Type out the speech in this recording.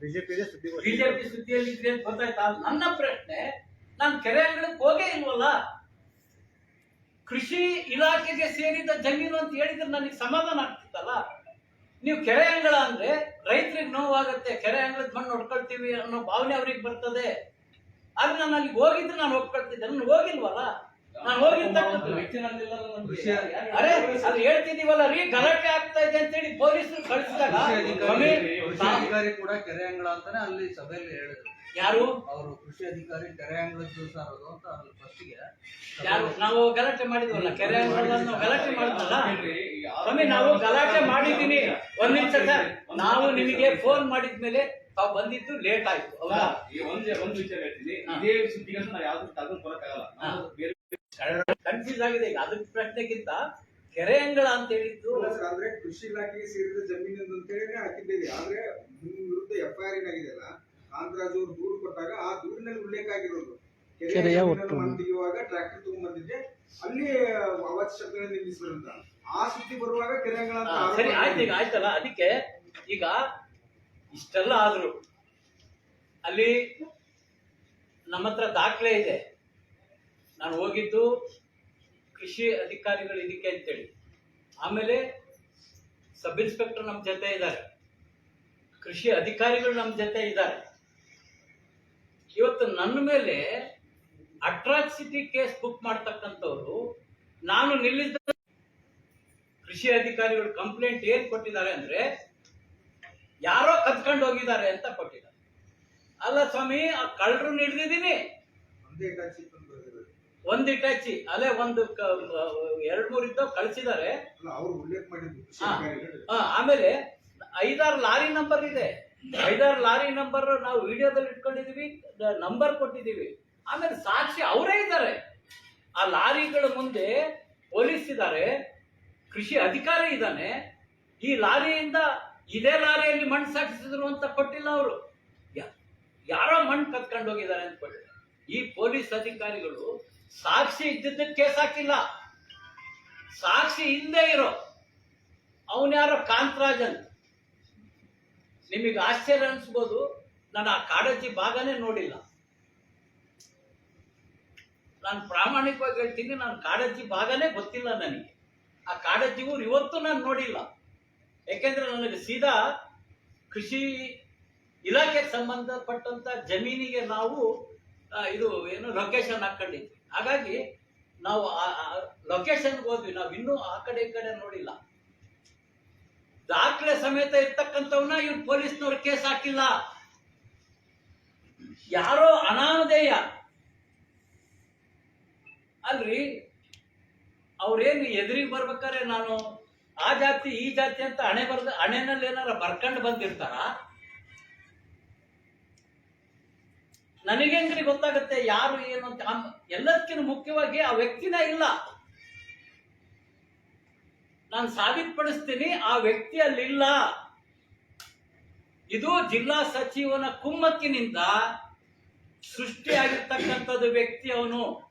BJP ಸುದ್ದಿಯಲ್ಲಿ ಇದ್ರೆ ಅಂತ ಗೊತ್ತಾಯ್ತಾ? ನನ್ನ ಪ್ರಶ್ನೆ ನಾನು ಕೆರೆ ಅಂಗಳಕ್ಕೆ ಹೋಗೇ ಇಲ್ವಲ್ಲ? ಕೃಷಿ ಇಲಾಖೆಗೆ ಸೇರಿದ ಜಮೀನು ಅಂತ ಹೇಳಿದ್ರೆ ನನಗೆ ಸಮಾಧಾನ ಆಗ್ತಿತ್ತಲ್ಲ? ನೀವು ಕೆರೆ ಅಂಗಳ ಅಂದ್ರೆ ರೈತರಿಗೆ ನೋವಾಗತ್ತೆ ಕೆರೆ ಅಂಗಳದ ಮಣ್ಣು ಹೊಡ್ಕೊಳ್ತೀವಿ ಅನ್ನೋ ಭಾವನೆ ಅವ್ರಿಗೆ ಬರ್ತದೆ. ಆದ್ರೆ ನಾನು ಅಲ್ಲಿಗೆ ಹೋಗಿದ್ರೆ ನಾನು ಹೋಗ್ಕೊಳ್ತಿದ್ದೆ. ನಾನು ಹೋಗಿಲ್ವಲ್ಲ? ನಾನು ಹೋಗಿರ್ತಕ್ಕಂಥ ನಂದಿಲ್ಲ ಅರೆ ಅದು ಹೇಳ್ತಿದೀವಲ್ಲ ರೀ ಗಲಾಟೆ ಆಗ್ತಾ ಇದೆ ಅಂತೇಳಿ ಪೊಲೀಸರು ಕಳಿಸಿದಾಗ ಅಧಿಕಾರಿ ಕೂಡ ಕೆರೆ ಅಂಗಳ ಅಂತಾನೆ ಅಲ್ಲಿ ಸಭೆಯಲ್ಲಿ ಹೇಳಿದ್ರು. ಯಾರು? ಅವರು ಕೃಷಿ ಅಧಿಕಾರಿ ಕೆರೆ ಅಂಗಳದ್ದು ಸರ್ ಅದು ಅಂತ ಅಲ್ಲಿ ಫಸ್ಟಿಗೆ ಯಾರು? ನಾವು ಗಲಾಟೆ ಮಾಡಿದ್ವಲ್ಲ ಕೆರೆ ಅಂಗಳದಲ್ಲಿ ನಾವು ಗಲಾಟೆ ಮಾಡಿದ್ವಲ್ಲ? ಸ್ವಾಮಿ ನಾವು ಗಲಾಟೆ ಮಾಡಿದ್ದೀನಿ ಒಂದ್ ನಿಮಿಷ ಸರ್. ನಾವು ನಿಮಗೆ ಫೋನ್ ಮಾಡಿದ್ಮೇಲೆ ತಾವು ಬಂದಿದ್ದು ಲೇಟ್ ಆಯ್ತು ಹೌದಾ? ಒಂದೇ ಒಂದು ವಿಚಾರ ಹೇಳ್ತೀನಿ. ಇದೇ ಸುದ್ದಿಗಳನ್ನು ನಾವು ಯಾವ್ದು ತಗೊಂಡ್ ಬರಕ್ಕಾಗಲ್ಲ ಬೇರೆ ಕನ್ಫ್ಯೂಸ್ ಆಗಿದೆ ಈಗ. ಅದ್ರ ಪ್ರಶ್ನೆಗಿಂತ ಕೆರೆ ಅಂಗಳ ಅಂತ ಹೇಳಿದ್ದು ಅಂದ್ರೆ ಕೃಷಿ ಇಲಾಖೆಗೆ ಸೇರಿದ ಜಮೀನು ಅಂತ ಹೇಳಿ ಹಾಕಿದ್ದೇವೆ. ಆದ್ರೆ ನಿಮ್ಮ ವಿರುದ್ಧ ಎಫ್ ಐ ಆರ್ ಏನಾಗಿದೆಯಲ್ಲ ಕಾಂತರಾಜ್ ಅವರು ದೂರು ಕೊಟ್ಟಾಗ ಆ ದೂರಿನಲ್ಲಿ ಉಲ್ಲೇಖ ಆಗಿರೋದು ಕೆರೆಯ. ಮಣ್ಣು ತೆಗೆಯುವಾಗ ಟ್ರ್ಯಾಕ್ಟರ್ ತಗೊಂಡ್ಬಂದಿದ್ದೆ. ಅಲ್ಲಿ ಅವತ್ ಶಬ್ದಗಳನ್ನ ನಿಲ್ಲಿಸಿದ್ರು ಅಂತ. ಆ ಸುದ್ದಿ ಬರುವಾಗ ಕೆರೆ ಅಂಗಳ ಸರಿ ಆಯ್ತು ಈಗ ಆಯ್ತಲ್ಲ. ಅದಕ್ಕೆ ಈಗ ಇಷ್ಟೆಲ್ಲ ಆದ್ರು ಅಲ್ಲಿ ನಮ್ಮ ಹತ್ರ ದಾಖಲೆ ಇದೆ. ನಾನು ಹೋಗಿದ್ದು ಕೃಷಿ ಅಧಿಕಾರಿಗಳು ಇದಕ್ಕೆ ಅಂತೇಳಿ. ಆಮೇಲೆ ಸಬ್ ಇನ್ಸ್ಪೆಕ್ಟರ್ ನಮ್ಮ ಜೊತೆ ಇದ್ದಾರೆ. ಕೃಷಿ ಅಧಿಕಾರಿಗಳು ನಮ್ಮ ಜೊತೆ ಇದ್ದಾರೆ. ಇವತ್ತು ನನ್ನ ಮೇಲೆ ಅಟ್ರಾಕ್ಸಿಟಿ ಕೇಸ್ ಬುಕ್ ಮಾಡ್ತಕ್ಕಂಥವ್ರು, ನಾನು ನಿಲ್ಲಿಸಿದ ಕೃಷಿ ಅಧಿಕಾರಿಗಳು ಕಂಪ್ಲೇಂಟ್ ಏನ್ ಕೊಟ್ಟಿದ್ದಾರೆ ಅಂದ್ರೆ, ಯಾರೋ ಕದ್ಕೊಂಡು ಹೋಗಿದ್ದಾರೆ ಅಂತ ಕೊಟ್ಟಿದ್ದಾರೆ. ಅಲ್ಲ ಸ್ವಾಮಿ, ಆ ಕಳ್ಳರು ಹಿಡಿದಿದ್ದೀನಿ. ಒಂದೇ ಇಟಾಚಿ ಅಲ್ಲೇ ಒಂದು ಎರಡ್ ಮೂರ್ ಇದ್ದವ್ ಕಳ್ಸಿದ್ದಾರೆ ಆಮೇಲೆ ಐದಾರು ಲಾರಿ ನಂಬರ್ ಇದೆ. ಐದಾರು ಲಾರಿ ನಂಬರ್ ನಾವು ವಿಡಿಯೋದಲ್ಲಿ ಇಟ್ಕೊಂಡಿದೀವಿ ನಂಬರ್ ಕೊಟ್ಟಿದೀವಿ. ಆಮೇಲೆ ಸಾಕ್ಷಿ ಅವರೇ ಇದ್ದಾರೆ ಆ ಲಾರಿಗಳ ಮುಂದೆ ಪೊಲೀಸ್ ಇದ್ದಾರೆ ಕೃಷಿ ಅಧಿಕಾರಿ ಇದ್ದಾನೆ ಈ ಲಾರಿಯಿಂದ ಇದೇ ಲಾರಿಯಲ್ಲಿ ಮಣ್ಣು ಸಾಗಿಸಿದ್ರು ಅಂತ ಕೊಟ್ಟಿಲ್ಲ ಅವರು. ಯಾರೋ ಮಣ್ಣು ಕತ್ಕೊಂಡು ಹೋಗಿದ್ದಾರೆ ಅಂತ ಕೊಟ್ಟಿದ್ದಾರೆ. ಈ ಪೊಲೀಸ್ ಅಧಿಕಾರಿಗಳು ಸಾಕ್ಷಿ ಇದ್ದಿದ್ದಕ್ಕೆ ಕೇಸ್ ಹಾಕಿಲ್ಲ. ಸಾಕ್ಷಿ ಹಿಂದೆ ಇರೋ. ಅವನ್ಯಾರೋ ಕಾಂತರಾಜ್ ಅಂತ ನಿಮಗೆ ಆಶ್ಚರ್ಯ ಅನಿಸ್ಬೋದು, ನಾನು ಆ ಕಾಡಜ್ಜಿ ಭಾಗನೇ ನೋಡಿಲ್ಲ. ನಾನು ಪ್ರಾಮಾಣಿಕವಾಗಿ ಹೇಳ್ತೀನಿ, ನಾನು ಕಾಡಜ್ಜಿ ಭಾಗನೇ ಗೊತ್ತಿಲ್ಲ ನನಗೆ. ಆ ಕಾಡಜ್ಜಿ ಊರು ಇವತ್ತು ನಾನು ನೋಡಿಲ್ಲ. ಯಾಕೆಂದ್ರೆ ನನಗೆ ಸೀದಾ ಕೃಷಿ ಇಲಾಖೆಗೆ ಸಂಬಂಧಪಟ್ಟಂತ ಜಮೀನಿಗೆ ನಾವು ಇದು ಏನು ಲೊಕೇಶನ್ ಹಾಕೊಂಡಿದ್ವಿ. ಹಾಗಾಗಿ ನಾವು ಲೊಕೇಶನ್ಗೆ ಹೋದ್ವಿ. ನಾವು ಇನ್ನೂ ಆ ಕಡೆ ಈ ಕಡೆ ನೋಡಿಲ್ಲ. ದಾಖಲೆ ಸಮೇತ ಇರ್ತಕ್ಕಂಥವನ್ನ ಇವ್ರು ಪೊಲೀಸ್ನವ್ರು ಕೇಸ್ ಹಾಕಿಲ್ಲ. ಯಾರೋ ಅನಾಮಧೇಯ. ಅಲ್ರಿ, ಅವ್ರೇನು ಎದುರಿಗೆ ಬರ್ಬೇಕಾದ್ರೆ ನಾನು ಆ ಜಾತಿ, ಈ ಜಾತಿ ಅಂತ ಹಣೆ ಬರ್ದ ಹಣೆನಲ್ಲಿ ಏನಾರ ಬರ್ಕೊಂಡು ಬಂದಿರ್ತಾರ? ನನಗೆಂಗ್ರಿ ಗೊತ್ತಾಗುತ್ತೆ, ಯಾರು ಏನು ಅಂತ. ಎಲ್ಲದಕ್ಕಿಂತ ಮುಖ್ಯವಾಗಿ ಆ ವ್ಯಕ್ತಿನ ಇಲ್ಲ. ನಾನು ಸಾಬೀತುಪಡಿಸ್ತೀನಿ, ಆ ವ್ಯಕ್ತಿ ಅಲ್ಲಿಲ್ಲ. ಇದು ಜಿಲ್ಲಾ ಸಚಿವನ ಕುಮ್ಮಕ್ಕಿನಿಂದ ಸೃಷ್ಟಿಯಾಗಿರ್ತಕ್ಕಂಥದ್ದು ವ್ಯಕ್ತಿ ಅವನು.